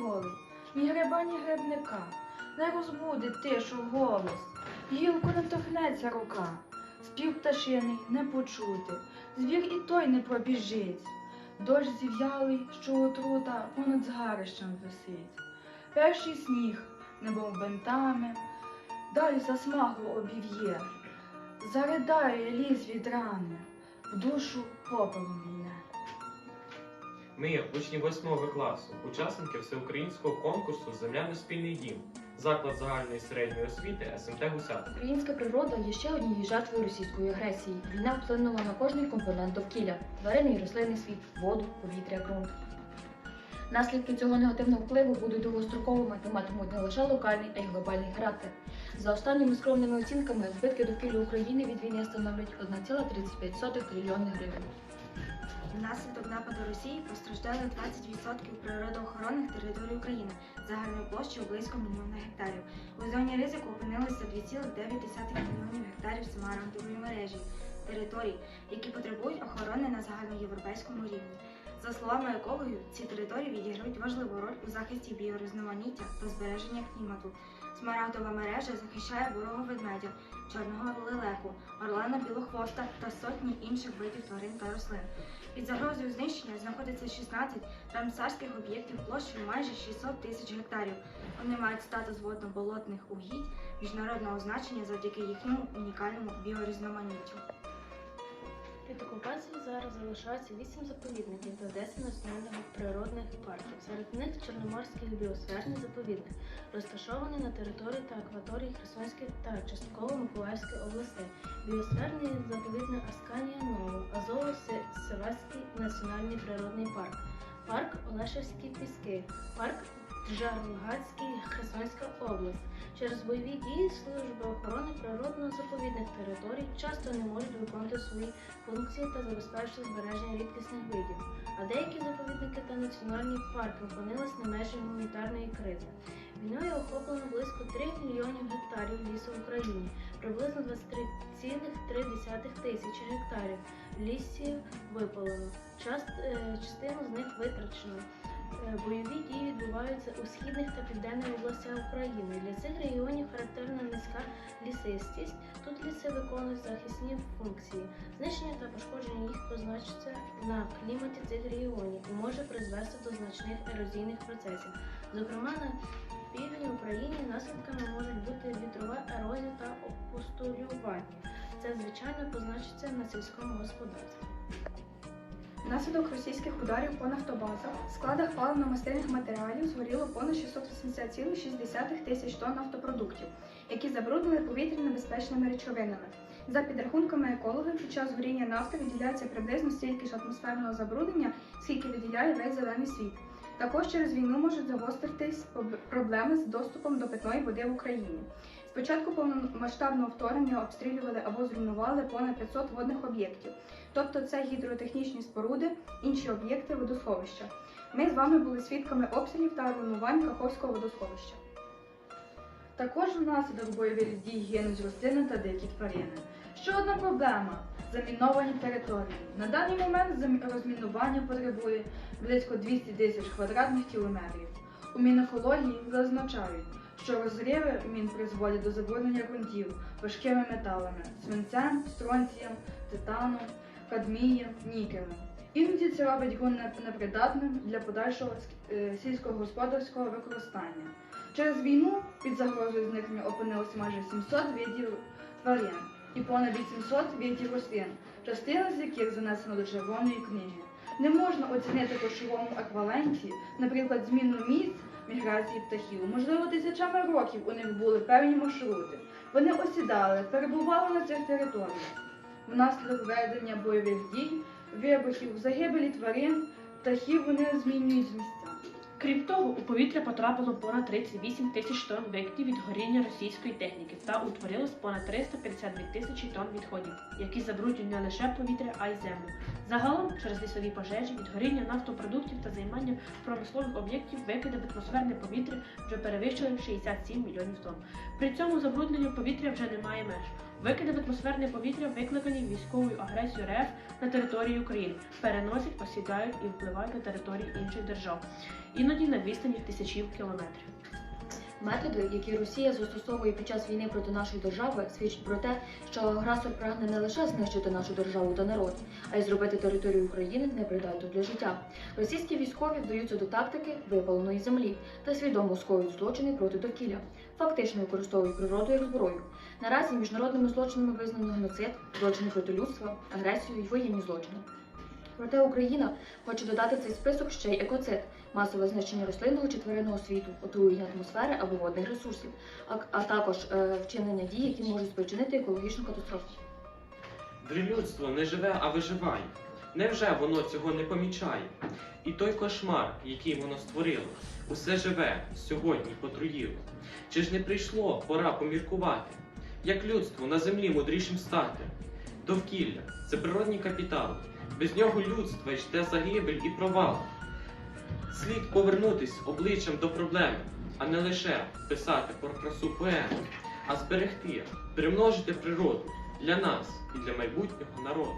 голий, ні гриба, ні грибника, не розбуде тишу голос, гілку не торкнеться рука, спів пташиний не почути, звір і той не пробіжить. Дощ зів'ялий, що отрута понад згарищем висить. Перший сніг небом бентами, далі засмагло обів'є, заридає ліс від рани, в душу попелом. Ми, учні 8 класу, учасники всеукраїнського конкурсу Земля на спільний дім, заклад загальної середньої освіти СМТ Гусятин. Українська природа є ще однією жертвою російської агресії. Війна вплинула на кожний компонент довкілля тваринний і рослинний світ, воду, повітря, ґрунт. Наслідки цього негативного впливу будуть довгостроковими та матимуть не лише локальний, а й глобальний характер. За останніми скромними оцінками, збитки довкілля України від війни становлять 1,35 трильйони гривень. Внаслідок нападу Росії постраждали 20% природоохоронних територій України загальною площею близько мільйона гектарів. У зоні ризику опинилися 2,9 мільйонів гектарів семарангової мережі територій, які потребують охорони на загальноєвропейському рівні. За словами екологів, ці території відіграють важливу роль у захисті біорізноманіття та збереження клімату. Смарагдова мережа захищає бурого ведмедя, чорного лелеку, орлана білохвоста та сотні інших видів тварин та рослин. Під загрозою знищення знаходиться 16 рамсарських об'єктів площею майже 600 тисяч гектарів. Вони мають статус водно-болотних угідь міжнародного значення завдяки їхньому унікальному біорізноманіттю. Під окупацією зараз залишаються 8 заповідників та 10 національних природних парків. Серед них Чорноморський біосферний заповідник, розташований на території та акваторії Херсонської та частково Миколаївської областей. Біосферний заповідник Асканія Нова, Азово-Севаський національний природний парк, парк Олешевські піски, парк Джаргацький, Херсонська область. Через бойові дії служби охорони природно-заповідних територій часто не можуть виконувати свої функції та забезпечити збереження рідкісних видів. А деякі заповідники та національні парки опинились на межі гуманітарної кризи. Війною охоплено близько 3 мільйонів гектарів лісу в Україні, приблизно 23,3 тисячі гектарів лісів випалено. Е, частину з них витрачено. Е, Бойові дії відбуваються у східних та південних областях України. Для цих регіонів характерна низька лісистість. Тут ліси виконують захисні функції. Знищення та пошкодження їх позначиться на кліматі цих регіонів і може призвести до значних ерозійних процесів. Зокрема, на півдні України наслідками можуть бути вітрова ерозія та опустолювання. Це звичайно позначиться на сільському господарстві. Внаслідок російських ударів по нафтобазах в складах паливно-мастильних матеріалів згоріло понад 680,6 тисяч тонн нафтопродуктів, які забруднили повітря небезпечними речовинами. За підрахунками екологів, під час горіння нафти виділяється приблизно стільки ж атмосферного забруднення, скільки виділяє весь зелений світ. Також через війну можуть загостритись проблеми з доступом до питної води в Україні. Спочатку повномасштабного вторгнення обстрілювали або зруйнували понад 500 водних об'єктів, тобто це гідротехнічні споруди, інші об'єкти водосховища. Ми з вами були свідками обстрілів та руйнувань Каховського водосховища. Також внаслідок бойових дій гинуть рослини та дикі тварини. Ще одна проблема заміновані території. На даний момент розмінування потребує близько 200 тисяч квадратних кілометрів. У Мінекології зазначають, що розриви мін призводять до забруднення ґрунтів важкими металами свинцем, стронцієм, титаном, кадмієм, нікелем. Іноді це робить ґрунт непридатним для подальшого е, сільськогосподарського використання. Через війну під загрозою зникнення опинилося майже 700 видів тварин і понад 800 видів рослин, частина з яких занесена до червоної книги. Не можна оцінити по широкому еквіваленті, наприклад, зміну місць міграції птахів. Можливо, тисячами років у них були певні маршрути. Вони осідали, перебували на цих територіях. Внаслідок ведення бойових дій, вибухів, загибелі тварин, птахів вони змінюють місця. Крім того, у повітря потрапило понад 38 тисяч тонн викидів від горіння російської техніки та утворилось понад 352 тисячі тонн відходів, які забруднюють не лише повітря, а й землю. Загалом, через лісові пожежі, від горіння нафтопродуктів та займання промислових об'єктів викиди в атмосферне повітря вже перевищили 67 мільйонів тонн. При цьому забрудненню повітря вже немає меж. Викиди в атмосферне повітря, викликані військовою агресією РФ на території України, переносять, посідають і впливають на території інших держав, іноді на відстані тисячів кілометрів. Методи, які Росія застосовує під час війни проти нашої держави, свідчать про те, що агресор прагне не лише знищити нашу державу та народ, а й зробити територію України непридатною для життя. Російські військові вдаються до тактики випаленої землі та свідомо скоюють злочини проти довкілля, фактично використовують природу як зброю. Наразі міжнародними злочинами визнано геноцид, злочини проти людства, агресію і воєнні злочини. Проте Україна хоче додати в цей список ще й екоцид, масове знищення рослинного чи тваринного світу, отруєння атмосфери або водних ресурсів, а, а також е, вчинення дій, які можуть спричинити екологічну катастрофу. Людство не живе, а виживає. Невже воно цього не помічає? І той кошмар, який воно створило, усе живе, сьогодні потруїло. Чи ж не прийшло пора поміркувати, як людство на землі мудрішим стати? Довкілля це природній капітал, без нього людства йде загибель і провал. Слід повернутись обличчям до проблеми, а не лише писати про красу поеми, а зберегти, примножити природу для нас і для майбутнього народу.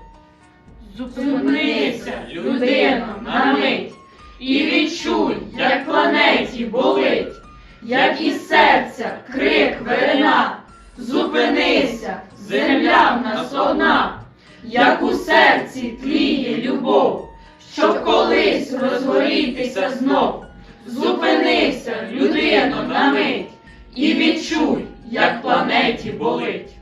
Зупинися, людино, на мить, і відчуй, як планеті болить, як із серця крик вирина. Зупинися, земля в нас одна, як у серці тліє любов, щоб колись розгорітися знов. Зупинися, людино, на мить, і відчуй, як планеті болить.